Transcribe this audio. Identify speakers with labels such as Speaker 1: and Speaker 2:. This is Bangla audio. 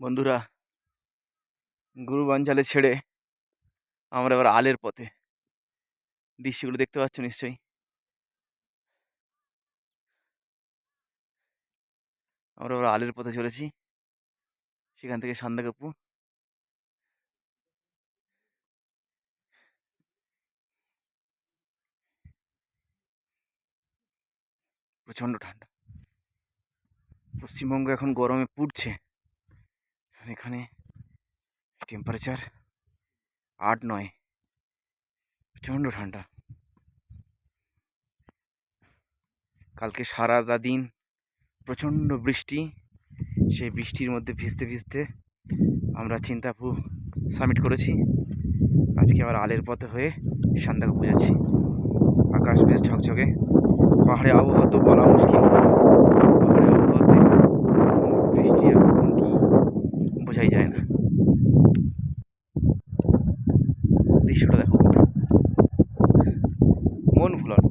Speaker 1: বন্ধুরা গুরু বাঞ্চালে ছেড়ে আমরা এবার আলের পথে। দৃশ্যগুলো দেখতে পাচ্ছ নিশ্চয়ই? আমরা এবার আলের পথে চলেছি, সেখান থেকে সান্দাকপু। প্রচণ্ড ঠান্ডা। পশ্চিমবঙ্গ এখন গরমে পুড়ছে। এখানে টেম্পারেচার আট নয়। প্রচণ্ড ঠান্ডা। কালকে সারাটা দিন প্রচণ্ড বৃষ্টি। সেই বৃষ্টির মধ্যে ভিজতে ভিজতে আমরা চিন্তাপু সামিট করেছি। আজকে আবার আলের পথে হয়ে সান্দাকে বোঝাচ্ছি। আকাশ বেশ ঝকঝকে। পাহাড়ে আবহাওয়া তো বলা মুশকিল। বোঝাই যায় না। দৃশ্যটা দেখো মন ভুলানো।